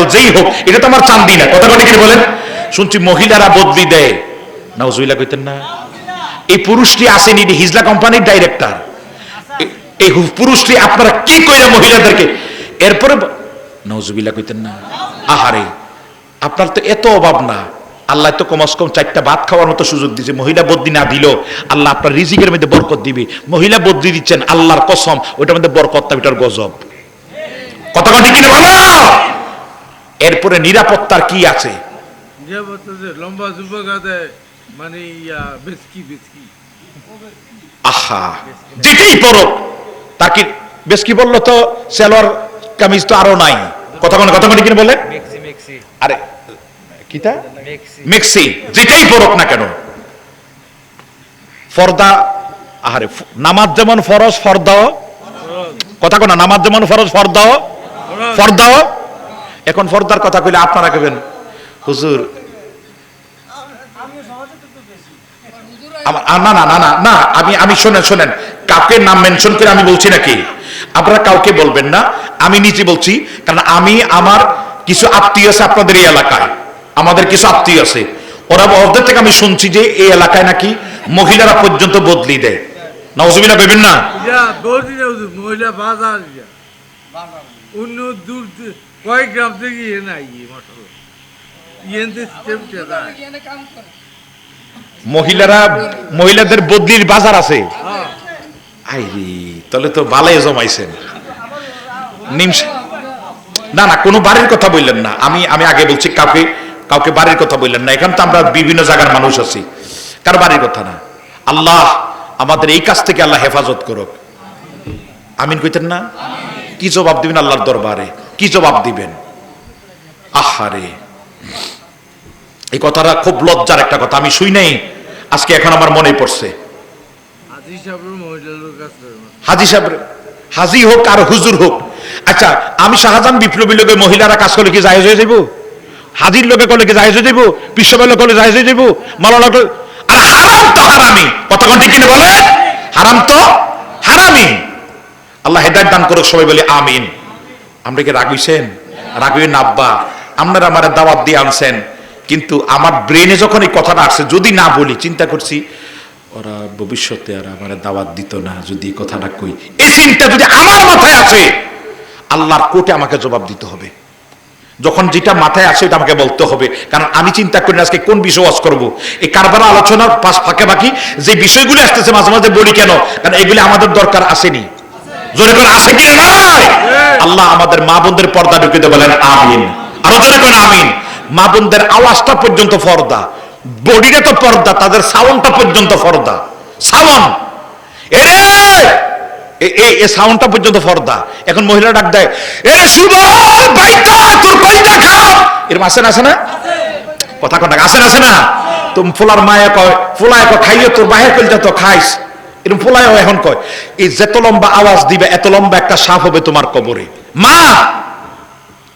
ছাগল যেই হোক, এটা তো আমার চান্দি না। কথা কথা বলেন? শুনছি মহিলারা বদলি দেয়। নাউজুবিল্লাহ কইতেন না। এই পুরুষটি আসেনি, এটি হিজলা কোম্পানির ডাইরেক্টর এই পুরুষটি আপনারা কি কইরা মহিলাদেরকে? এরপরে নাউজুবিল্লাহ কইতেন না। আহারে, আপনার তো এত অভাব না। আল্লাহ তো কমস কম চারটা ভাত খাওয়ার মতো সুযোগ দিয়েছে মহিলা বদলি না দিল আল্লাহ আপনার রিজিকের মধ্যে বরকত দিবে। মহিলা বদলি দিচ্ছেন আল্লাহর কসম, ওইটার মধ্যে বরকত ওইটার গজব। কথা কথা কিনে ভালো এরপরে নিরাপত্তার কি আছে? লম্বা মানে ইয়া বেসকি বেসকি আহা যেটাই পরো। তার কি বেশকি বলল তো সেলোয়ার কামিজ তো আরও নাই। কথা মানে কথা মানে কিনে বলে আরে কিতা? মেক্সি। মেক্সি যেটাই পরক না কেন? ফর্দা আহারে নামাজ যেমন ফরজ ফর্দাও? কথা কোনা নামাজ যেমন ফরজ ফর্দাও? ফর্দাও? এখন ফর্দার কথা কইলে আপনারা কেবেন হুজুর না না না না না, আমি আমি শোনেন শোনেন, কাউকে নাম মেনশন করে আমি বলছি নাকি? আপনারা কাউকে বলবেন না, আমি নিচে বলছি, কারণ আমি আমার কিছু আত্মীয় আছে আপনাদের এই এলাকায়, আমাদের কিছু আত্মীয় আছে, ওরা ওদের থেকে আমি শুনছি যে এই এলাকায় নাকি মহিলারা পর্যন্ত বদলি দেয়। নজমিলা না? মহিলা বাজার কয়েক গ্রাম থেকে ইয়ে নাই ইয়ে মশলা ইয়েতে সিস্টেম চেতা মহিলারা মহিলাদের বদলির বাজার আছে। হ্যাঁ। তাহলে তো ভালাই জমাইছেন। না না কোনো বাড়ির কথা বললেন না। আমি আমি আগে বলছি কাউকে কাউকে বাড়ির কথা বললেন না। এখানে তো আমরা বিভিন্ন জায়গার মানুষ আছি। কার বাড়ির কথা না। আল্লাহ আমাদের এই কাজ থেকে আল্লাহ হেফাজত করুক। আমিন কইতেন না? কি জবাব দিবেন আল্লাহর দরবারে? কি জবাব দিবেন? আহারে। এই কথাটা খুব লজ্জার একটা কথা আমি শুই নাই। আজকে এখন আমার মনে পড়ছে। হাজি সাহেব হাজি হোক আর হুজুর হোক। আচ্ছা আমি শাহজাহান বিপ্লবী লোকে মহিলারা কাজ করলে কি জাহেজ হয়ে যাব হাজির লোকে করলে কি জাহেজ হয়ে যাব বিশ্ববেলা করলে জাহেজ হয়ে মালালা করলে আর হারাম তো হারামি। কতক্ষণ ঠিক কিনে বলে হারাম তো হারামি। আল্লাহ হেদায়ত দান করুক সবাই বলে আমিন। আমরা কি রাগইছেন রাগইন আব্বা? আপনারা আমার দাওয়াত দিয়ে আনছেন। কিন্তু আমার ব্রেনে যখন এই কথাটা আসছে, যদি না বলি, চিন্তা করছি, ওরা ভবিষ্যতে আর আমার দাওয়াত দিত না, যদি এই কথাটা কই। এই চিন্তা যদি আমার মাথায় আসে, আল্লাহর কোর্টে আমাকে জবাব দিতে হবে। যখন যেটা মাথায় আসে, ওটা আমাকে বলতে হবে। কারণ আমি চিন্তা করি আজকে কোন বিষয় ওয়াজ করব। এই কারবার আলোচনার পাশ ফাঁকে বাকি, যে বিষয়গুলো আসতেছে মাঝে মাঝে বলি কেন? কারণ এগুলি আমাদের দরকার আসেনি। জোরে করে, আসে কি আল্লাহ আমাদের মা বোনদের পর্দা ঢুকিতে বলেন, আমিন। আরও জোরে করে, আমিন। মা বোনদের আওয়াজটা পর্যন্ত পর্দা বডিটা তো পর্দা, তাদের সাউন্ডটা পর্যন্ত পর্দা সাউন্ড এরে! এ- এ এ সাউন্ডটা পর্যন্ত ফর্দা। এখন মহিলা ডাক দেয় এ শুভ বাইটা, তোর কলিজা খাও এরকম আসে না আসে না? কথা কথা আসে না আসে না? তুমি ফুলার মায়া কয়, ফুলায় খাইয়ে তোর, বাহের কলিজা তো খাইস। এরকম ফুলায় এখন কয়, এই যত লম্বা আওয়াজ দিবে, এত লম্বা একটা সাপ হবে তোমার কবরে। মা,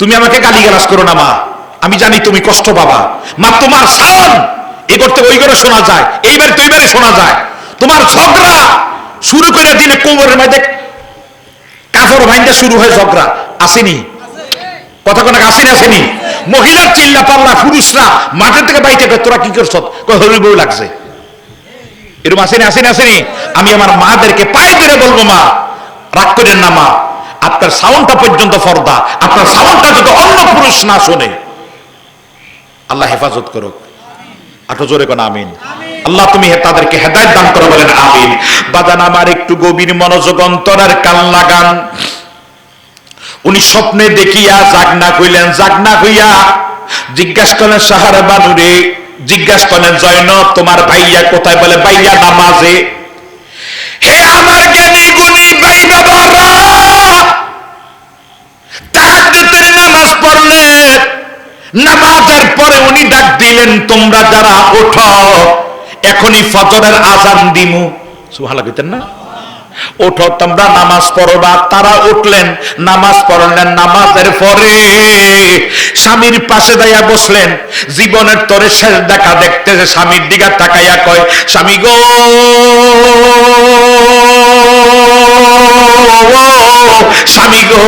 তুমি আমাকে গালি গালাজ করো না, মা। আমি জানি তুমি কষ্ট পাবা। মা, তোমার সাউন্ড এই করতে ওই করে শোনা যায়, এইবার তো এইবারে শোনা যায়। তোমার ঝগড়া শুরু করে দিলে কোমরের মধ্যে কাপড় ভাইটা শুরু হয় ঝগড়া। আসেনি? কথা কোনো আসেনি আসেনি? মহিলার চিল্লা পাল্লা, পুরুষরা মাঠের থেকে বাইতে তোরা কি করছ? হরি বউ লাগছে। এরকম আসেনি আসেনি আসেনি। আমি আমার মাদেরকে পায়ে ধরে বলব, মা, রাগ করেন না, মা। আপনার সাউন্ডটা পর্যন্ত ফর্দা। আপনার সাউন্ডটা যদি অন্য পুরুষ না শোনে, আল্লাহ হেফাজত করুক। আটো জোরে কোন আমিন। আল্লাহ তুমি তাদেরকে হেদায়ত দান করো বলেন আমিন। বাদান আমার একটু গভীর মনোযোগ, অন্তরের কান লাগান। উনি স্বপ্নে দেখিয়া জাগনা কইলেন, জাগনা হইয়া জিজ্ঞাসা করলেন সাহারা বানুরে জিজ্ঞাসা করলেন জয়নব, তোমার ভাইয়া কোথায়? বলে, ভাইয়া নামাজে। হে আমার জ্ঞানী গুণী ভাই বাবারা নামাজ পড়লেন নামাজের পরে উনি ডাক দিলেন, তোমরা যারা ওঠো, এখনই ফজরের আজান দিমু। সুবহানাল্লাহ না? ওঠো তোমরা নামাজ পড়বা। তারা উঠলেন, নামাজ পড়লেন, নামাজের পরে স্বামীর পাশে দাইয়া বসলেন। জীবনের তরে শেষ দেখা দেখতেছে স্বামীর দিকে তাকাইয়া কয়, স্বামী গো স্বামী গো,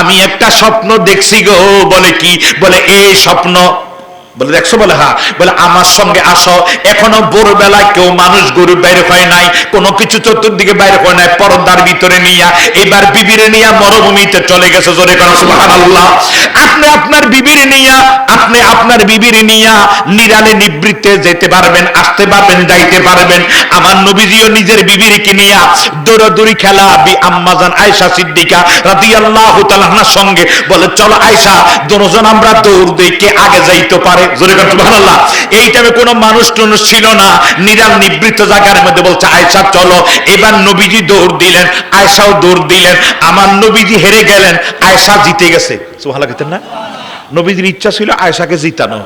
আমি একটা স্বপ্ন দেখছি গো। বলে কি? বলে, এই স্বপ্ন বলে, দেখছ বলে হ্যাঁ। বলে, আমার সঙ্গে আসো। এখনও কেউ মানুষ গরু বাইরে হয় নাই, কোনো কিছু চতুর্দিকে বাইরে হয় নাই ভিতরে নিয়া। এবার বিবিরে নিয়া মরুভূমিতে চলে গেছে, জোরে আপনি আপনার বিবিরে নিয়া, আপনি আপনার বিবিরে নিয়া নিরালে নিবৃত্তে যেতে পারবেন, আসতে পারবেন, যাইতে পারবেন। আমার নবীজিও নিজের বিবিরিকে নিয়া দৌড়াদৌড়ি খেলা বি আম্মাজান আয়েশা সিদ্দিকা সঙ্গে বলে, চলো আয়েশা, দুজন আমরা দৌড় কে আগে যাইতে পারে? জোরে হেরে গেলেন, আয়েশা জিতে গেছে। না? নবীজির ইচ্ছা ছিল আয়েশাকে জিতানো।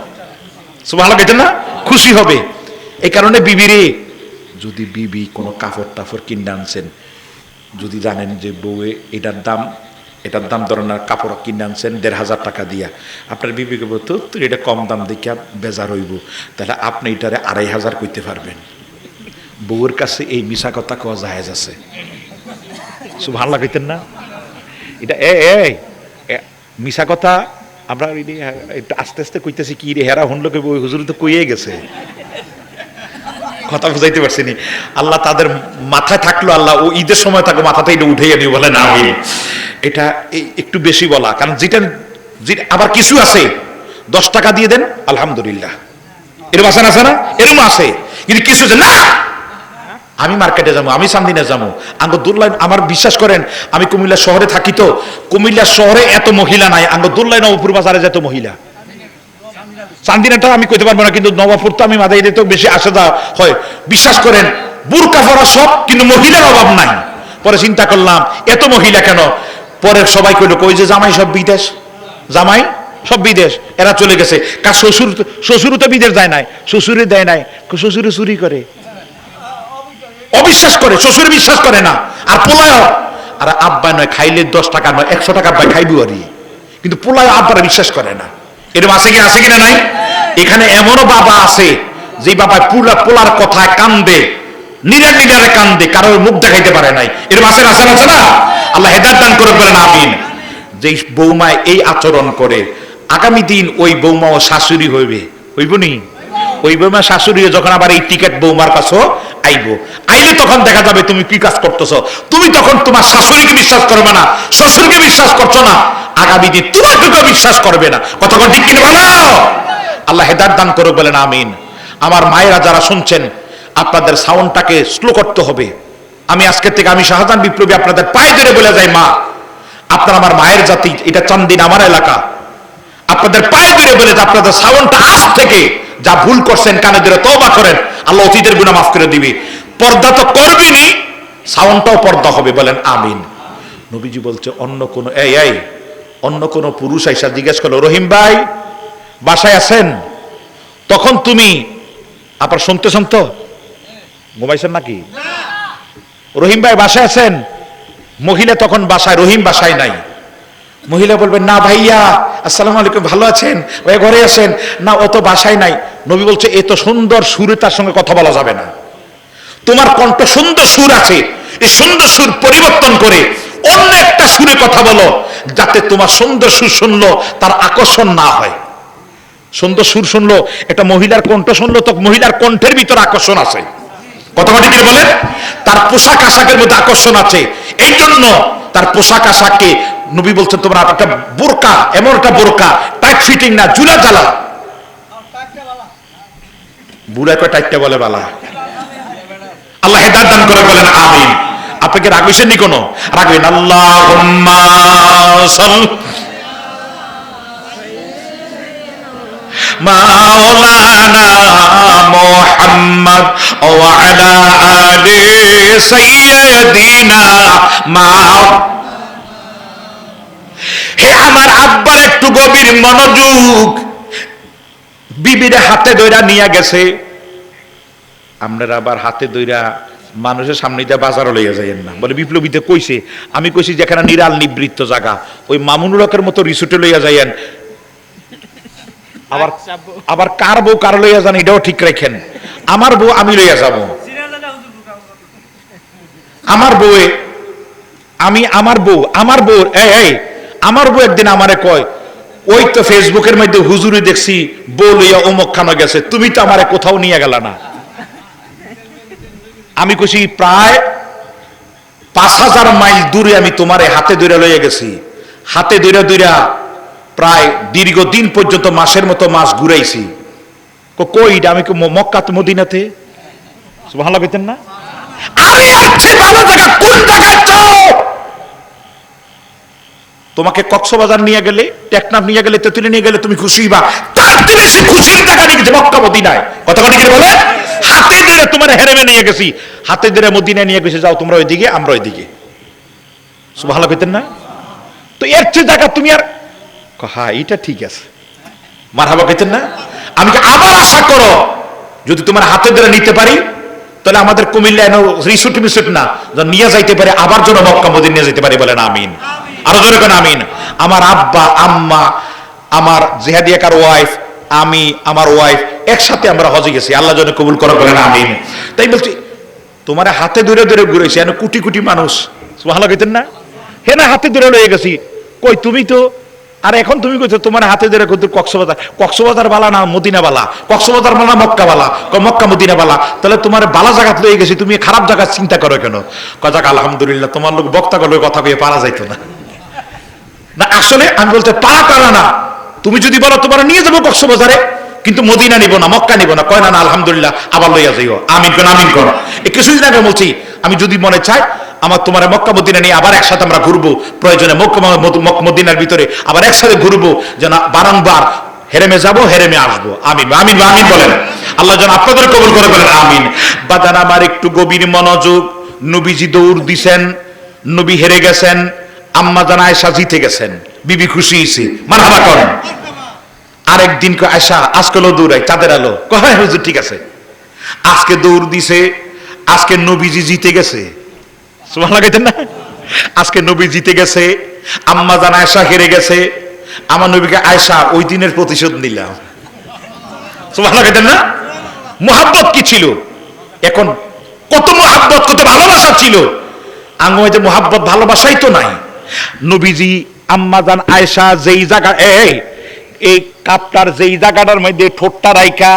না? খুশি হবে। এই কারণে বিবিরে, যদি বিবি কোনো কাপড় টাফড় কিনে আনছেন, যদি জানেন যে বউয়ে এটার দাম এটার দাম ধরেন কাপড় কিনে আনছেন, দেড় হাজার টাকা দিয়া। আপনার বিবিকে বলতো তুই এটা কম দাম দেখিয়া বেজার হইব। তাহলে আপনি এটারে আড়াই হাজার করতে পারবেন। বউয়ের কাছে এই মিশা কথা কওয়া জাহেজ আছে। সব ভালো লাগাইতেন না? এটা, এ মিশা কথা আমরা আস্তে আস্তে কইতেছি কি রে, হেরা হন লোকে বই হুজুর তো কইয়ে গেছে। কথা বুঝাইতে পারছি নি আল্লাহ তাদের মাথায় থাকল, আল্লাহ ও ঈদের সময় থাকো মাথাতে এটা উঠে নিয়ে বলে না আমি এটা একটু বেশি বলা, কারণ যেটা আবার কিছু আছে, দশ টাকা দিয়ে দেন, আলহামদুলিল্লাহ। এরকম আছে না আছে না? এরকম আছে। কিন্তু কিছু না! আমি মার্কেটে যাব, আমি সান্দিনে যাব। আঙ্গ দুর্লাইন আমার বিশ্বাস করেন, আমি কুমিল্লা শহরে থাকি তো, কুমিল্লা শহরে এত মহিলা নাই আঙ্গ দুর্লাইন উপর বাজারে যেত মহিলা। চান্দিনাটা আমি কইতে পারব না, কিন্তু নবাবপুর তো আমি মাথায় তো বেশি আসে যা হয়। বিশ্বাস করেন, বুরকা পরা সব, কিন্তু মহিলার অভাব নাই। পরে চিন্তা করলাম, এত মহিলা কেন? পরে সবাই কইলো, কই যে জামাই সব বিদেশ? জামাই সব বিদেশ, এরা চলে গেছে। কার শ্বশুর, শ্বশুরও তো বিদেশ যায় নাই শ্বশুরে দেয় নাই শ্বশুরে চুরি করে। অবিশ্বাস করে, শ্বশুরে বিশ্বাস করে না। আর পোলায় আর আব্বা নয়, খাইলে দশ টাকা নয়, একশো টাকা আব্বাই খাইবি আরি কিন্তু পোলায় আব্বারা বিশ্বাস করে না। এরকম আছে কি আছে কিনা নাই? এখানে এমনও বাবা আছে যে বাবা পুরা পোলার কথায় কান্দে নিরা নিরারে কান্দে, কারোর মুখ দেখাইতে পারে নাই। এরকম আছে আছে আছে না? আল্লাহ হেদার দান করে বলেন আমিন। যে বৌমায় এই আচরণ করে, আগামী দিন ওই বৌমা ও শাশুড়ি হইবে। হইব নি? ওই বৌমা শাশুড়ি যখন আবার এই টিকেট বৌমার কাছেও আইবো। আইলে তখন দেখা যাবে তুমি কি কাজ করতেছ। তুমি তখন তোমার শাশুড়িকে বিশ্বাস করবে না, শ্বশুরকে বিশ্বাস করছ না। আগামী দিন তোমাকে বিশ্বাস করবে না। কোন ঠিক কিনা ভালো আল্লাহ হেদার দান করে বলেন, আমিন। আমার মায়েরা যারা শুনছেন, আপনাদের সাউন্ডটাকে স্লো করতে হবে। আমি আজকের থেকে আমি শাহজাহান বিপ্লবী আপনাদের পায়ে ধরে বলে যাই, মা। আপনার আমার মায়ের জাতি, এটা চান্দিন আমার এলাকা। আপনাদের পায়ে ধরে বলে যে আপনাদের সাউন্ডটা আজ থেকে যা ভুল করছেন, কানে ধরে তওবা করেন, আল্লাহ অতীতের গুনাহ মাফ করে দিবে। পর্দা তো করবেনই, সাউন্ডটাও পর্দা হবে, বলেন, আমিন। নবীজি বলছে, অন্য কোনো, এই এই অন্য কোন পুরুষ আইসা জিজ্ঞেস করল, রহিম ভাই, বাসায় আছেন? তখন তুমি আপনার শুনতে শুনতো, ঘুমাইছেন নাকি? রহিম ভাই, বাসায় আছেন? মহিলা তখন বাসায়, রহিম, বাসায় নাই। মহিলা বলবেন, না ভাইয়া, আসসালামু আলাইকুম, ভালো আছেন? ভাই ঘরে আছেন? না অত বাসায় নাই। নবী বলছে এত সুন্দর সুরে তার সঙ্গে কথা বলা যাবে না। তোমার কণ্ঠ সুন্দর সুর আছে। এই সুন্দর সুর পরিবর্তন করে অন্য একটা সুরে কথা বলো। যাতে তোমার সুন্দর সুর শুনলো, তার আকর্ষণ না হয়। সুন্দর সুর শুনলো, একটা মহিলার কণ্ঠ শুনলো, তো মহিলার কণ্ঠের ভিতর আকর্ষণ আছে। কথা কথা কি বলে তার পোশাক আশাকের মধ্যে আকর্ষণ আছে। এই জন্য তার পোশাক আশাককে নবী বলছেন, তোমরা একটা বোরকা, এমন একটা বোরকা টাইট ফিটিং না, জুলা জ্বালা। বুড়া কয় টাইটটা বলে বালা। আল্লাহ দান করে বলেন, আমিন। আপনাকে রাগ হয়েছেন নি কোনো? রাখবেন আল্লাহ মাওলানা মোহাম্মদ ওয়ালা আলি মা হে আমার আব্বার একটু গভীর মনোযোগ। বিবিরে হাতে দইরা নিয়ে গেছে। আপনারা আবার হাতে দইরা মানুষের সামনে দিয়ে বাজারও লইয়া যাইয়েন না। বলে বিপ্লবীতে কইছে আমি কইছি যেখানে নিরাল নিবৃত্ত জায়গা ওই মামুনুল হকের মতো রিসোর্টে লইয়া যাইয়েন। আবার আবার কার বউ কার লইয়া যান এটাও ঠিক রাখেন। আমার বউ আমি লইয়া যাব। আমার বউয়ে আমি আমার বউ আমার বউ এই এই আমার বউ একদিন আমারে কয় ওই তো ফেসবুকের মধ্যে হুজুরি দেখছি বউ লইয়া অমুক খানো গেছে তুমি তো আমারে কোথাও নিয়ে গেল না। আমি কইছি প্রায় পাঁচ হাজার মাইল দূরে আমি তোমারে হাতে ধরে লইয়া গেছি। হাতে ধরে ধরে প্রায় দীর্ঘদিন পর্যন্ত মাসের মতো মাস ঘুরাইছি। কো- কই এটা? আমি কই, ম- মক্কা তো মদিনাতে? ভালো পেতেন না? আমি আছি ভালো জায়গা কোন জায়গায় চাও তোমাকে কক্সবাজার নিয়ে গেলে টেকনাফ নিয়ে গেলে তেতুলে নিয়ে গেলে তুমি খুশি বা তার থেকে বেশি খুশির টাকা নিয়ে গেছে মক্কা মদিনায়। কথা কথা কি বলে? হাতে ধরে তোমার হেরেমে নিয়ে গেছি। হাতে ধরে মদিনায় নিয়ে গেছে, যাও তোমরা ওইদিকে, আমরা ওইদিকে। ভালো পেতেন না? তো এর চেয়ে জায়গা তুমি আর হ্যাঁ এটা ঠিক আছে। মার হাবা পেতেন না? আমি আবার আশা করো, যদি তোমার হাতে ধরে নিতে পারি, তাহলে আমাদের কুমিল্লা রিসুট মিসুট না নিয়ে যাইতে পারে, আবার যেন মক্কা মদিন নিয়ে যেতে পারে বলেন আমিন। আরও জোরে কেন আমিন। আমার আব্বা, আম্মা, আমার জেহাদিয়াকার ওয়াইফ আমি, আমার ওয়াইফ একসাথে আমরা হজে গেছি। আল্লাহ যেন কবুল করো, বলেন আমিন। তাই বলছি, তোমার হাতে ধরে ধরে ঘুরেছি এনে কোটি কোটি মানুষ। ভালো কইতেন না? হে না, হাতে ধরে লয়ে গেছি। কই, তুমি তো, আর এখন তুমি কইছো তোমার হাতে ধরে কত কক্সবাজার। কক্সবাজার বালা না মদিনা বালা? কক্সবাজার বালা মক্কা বালা? মক্কা মদিনা বালা? তাহলে তোমার বালা জায়গাত লয়ে গেছি, তুমি খারাপ জায়গা চিন্তা করো কেন? কথা আলহামদুলিল্লাহ, তোমার লোক বক্তা করলে কথা কয়ে পারা যাইতো না। না, আসলে আমি বলতে পারা পারা না। তুমি যদি বলো তোমার নিয়ে যাব কক্সবাজারে কিন্তু মদিনা নিব না, মক্কা নিব না। কয় না আলহামদুলিল্লাহ, আবার লইয়া যাইও। আমিন কোন আমিন কর। এই কিছুদিন আগে বলছি, আমি যদি মনে চাই, আমার তোমার মক্কা, মদিনা নিয়ে আবার একসাথে আমরা ঘুরবো। প্রয়োজনে মক্কা মদিনার ভিতরে আবার একসাথে ঘুরবো, যেন বারংবার হেরেমে যাব, হেরেমে আসব। আমিন আমিন আমিন বলেন। আল্লাহ যেন আপনাদের কবুল করে বলেন, আমিন। বাদান আমার একটু গভীর মনোযোগ, নবীজি দৌড় দিছেন, নবী হেরে গেছেন, আম্মা জানা আয়সা জিতে গেছেন। বিবি খুশি হয়েছে মারহাবা করেন আরেকদিন আয়সা লো দৌড়াই, চাঁদের আলো। কয় হ্যাঁ হুজুর, ঠিক আছে। আজকে দৌড় দিছে, আজকে নবীজি জিতে গেছে। না? আজকে নবী জিতে গেছে, আম্মা জান আয়সা হেরে গেছে। আমার নবীকে আয়সা ওই দিনের প্রতিশোধ নিলাম। না? মোহাব্বত কি ছিল? এখন কত মোহাব্বত, কত ভালোবাসা ছিল। আঙ্গুয়াতে মোহাব্বত, ভালোবাসাই তো নাই। নবীজি আম্মাজান আয়েশা যেই জায়গা এই এই কাপটার যেই জায়গাটার মধ্যে ঠোঁটটা রাইখা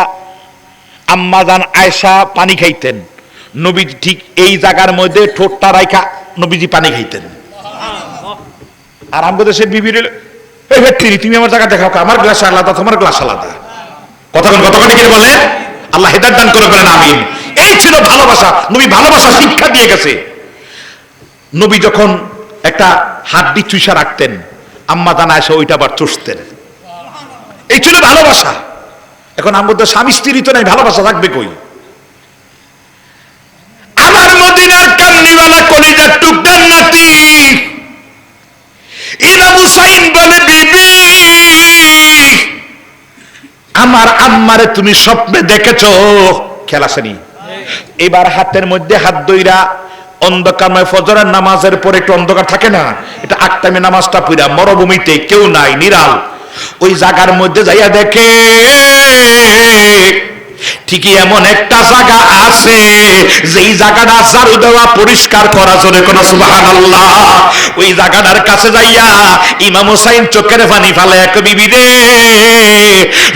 আম্মাজান আয়েশা পানি খাইতেন। নবীজি ঠিক এই জায়গার মধ্যে ঠোঁটটা রাইখা, নবীজি পানি খাইতেন। আর আমাদের দেশের বিবির এই ভেট্রি তুমি আমার জায়গা দেখাও আমার গ্লাস আলাদা, তোমার গ্লাস আলাদা। কতক্ষণ কতক্ষণ কি বলে? আল্লাহ হেদার দান করে বলেন, আমিন। এই ছিল ভালোবাসা, নবী ভালোবাসা শিক্ষা দিয়ে গেছে। নবী যখন একটা হাড্ডি চুষা রাখতেন, আম্মা দানা এসে ওইটা আবার চুষতেন। এই ছিল ভালোবাসা। এখন আমাদের স্বামী স্ত্রী তো নাই, ভালোবাসা থাকবে কই? আমার মদিনার কান্নিওয়ালা কলিজার টুকটার নাতি। ইমাম হুসাইন বলে, বিবি, আমার আম্মারে তুমি স্বপ্নে দেখেছ। খেলা শ্রেণি এবার হাতের মধ্যে হাত দইরা অন্ধকারময় ফজরের নামাজের পরে একটু অন্ধকার থাকে না। এটা আটটামে নামাজটা পুরা মরুভূমিতে কেউ নাই, নিরাল। ওই জায়গার মধ্যে যাইয়া দেখে ঠিকই এমন একটা জায়গা আছে, যেই জায়গাটা ঝাড়ু দেওয়া পরিষ্কার করা জোরে কোন সুবহানাল্লাহ। ওই জায়গাটার কাছে যাইয়া ইমাম হোসাইন চোখের পানি ফালে এক বিবি রে,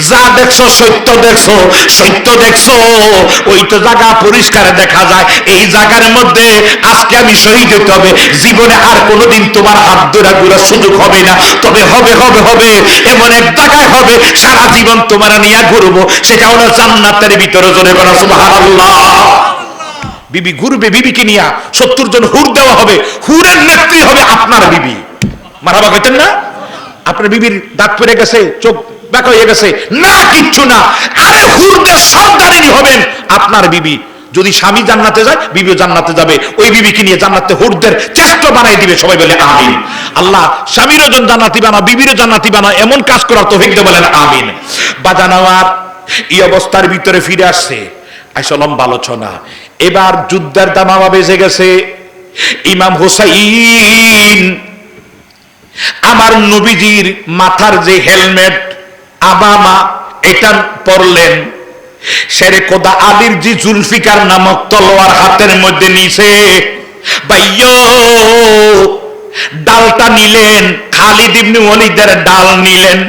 যা দেখছ সত্য দেখছ সত্য দেখছ ওই তো জায়গা পরিষ্কার দেখা যায়। এই জায়গার মধ্যে আজকে আমি শহীদ হতে হবে, জীবনে আর কোনোদিন তোমার হাত ধরা ঘুরার সুযোগ হবে না। তবে হবে হবে হবে, এমন এক জায়গায় হবে, সারা জীবন তোমার নিয়ে ঘুরবো, সেটা হলো জান্নাতের ভিতরে জোরে করা সুবহানাল্লাহ। বিবি ঘুরবে বিবিকে নিয়ে, সত্তর জন হুর দেওয়া হবে, হুরের নেত্রী হবে আপনার বিবি। মারাবা কইতেন না? আপনার বিবির দাঁত পড়ে গেছে, চোখ বাঁকা হয়ে গেছে। না, কিচ্ছু না। আরে হুরদের সর্দারেরই হবেন আপনার বিবি। যদি স্বামী জান্নাতে যায়, বিবিও জান্নাতে যাবে। ওই বিবিকে নিয়ে জান্নাতে হুরদের চেষ্টা বানাই দিবে, সবাই বলে আমিন। আল্লাহ স্বামীরও জন জান্নাতি বানা বিবিরও জান্নাতি বানা এমন কাজ করার তো হইতে বলেন আমিন। বাজানাওয়ার এই অবস্থার ভিতরে ফিরে আসছে। আইসা লম্বা আলোচনা। এবার যুদ্ধের দামামা বেজে গেছে। ইমাম হোসাইন, আমার নবীজির মাথার যে হেলমেট, আবামা, এটা পরলেন। সেরে কোদা আলীর যে জুলফিকার নামক তলোয়ার হাতের মধ্যে নিছে। ডালটা নিলেন, খালিদ ইবনে ওয়ালিদের ডাল নিলেন।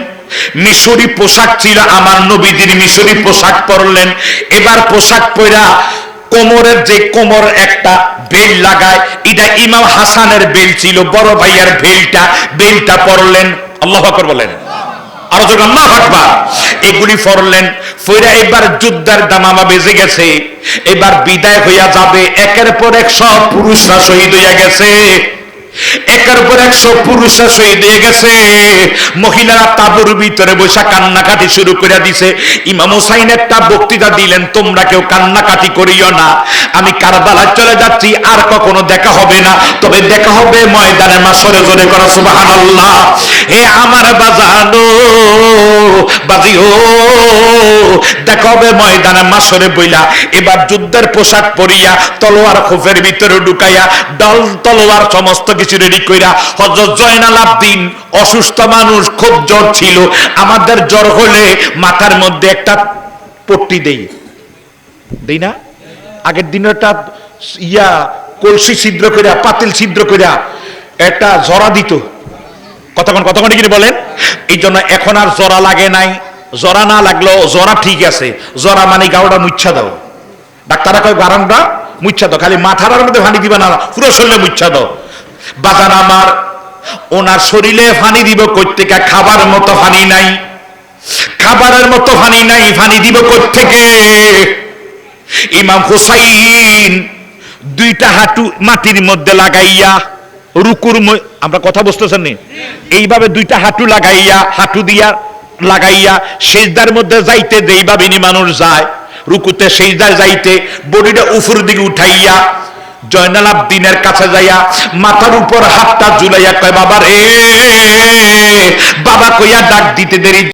মিশরি পোশাক ছিল আমার নবীদের মিশরি পোশাক পরলেন। এবার পোশাক পরা কোমরের যে কোমর একটা বেল লাগায়, এটা ইমাম হাসানের বেল ছিল, বড় ভাইয়ার বেলটা বেলটা পরলেন। আল্লাহ বলেন। আরও আল্লাহ আকবার। এগুলি ফইরা এবার যুদ্ধের দামামা বেজে গেছে। এবার বিদায় হইয়া যাবে, একের পর এক সব পুরুষরা শহীদ হইয়া গেছে। একের পর একশো পুরুষরা শহীদ হয়ে গেছে। মহিলারা তাবুর ভিতরে বসে কান্নাকাটি শুরু করে দিছে। ইমাম হোসাইন একটা বক্তৃতা দিলেন, তোমরা কেউ কান্নাকাটি করিও না। আমি কারবালা চলে যাচ্ছি, আর কখনো দেখা হবে না। তবে দেখা হবে ময়দানে মাসরে জোরে করা, সুবহানাল্লাহ। হে আমার বাজানো, বাজিও। দেখা হবে ময়দানে মাসরে বইলা। এবার যুদ্ধের পোশাক পরিয়া, তলোয়ার খোফের ভিতরে ঢুকাইয়া ডল তলোয়ার সমস্ত কিছু রেডি অসুস্থ মানুষ, খুব জ্বর ছিল। আমাদের জ্বর হলে মাথার মধ্যে একটা পট্টি দেই। দেই না? আগের দিনে একটা ইয়া কলসি ছিদ্র কইরা, পাতিল ছিদ্র কইরা একটা জরা দিত। কতক্ষণ কতক্ষণ বলেন? এই জন্য এখন আর জরা লাগে নাই। জরা না লাগলেও জরা ঠিক আছে। জরা মানে গাওটা মুচ্ছা দাও। ডাক্তাররা কয়, বারান্দা মুচ্ছা দাও। খালি মাথার মধ্যে দিবা না, পুরো শরীরে মুচ্ছা দাও। বাজান আমার। ওনার শরীরে পানি দিব কইতেকা খাবার মতো পানি নাই। খাবারের মতো পানি নাই পানি দিব থেকে ইমাম হুসাইন দুইটা হাঁটু মাটির মধ্যে লাগাইয়া রুকুর আমরা কথা বুঝতেছেন নি? এইভাবে দুইটা হাঁটু লাগাইয়া, হাঁটু দিয়া লাগাইয়া সেজদার মধ্যে যাইতে যেইভাবে মানুষ যায়, রুকুতে সেজদার যাইতে, বডিটা উফুর দিকে উঠাইয়া জয়নাল আবদিনের কাছে যাইয়া মাথার উপর হাতটা জুলাইয়া কয় বাবা রে বাবা কইয়া ডাক দিতে দেরি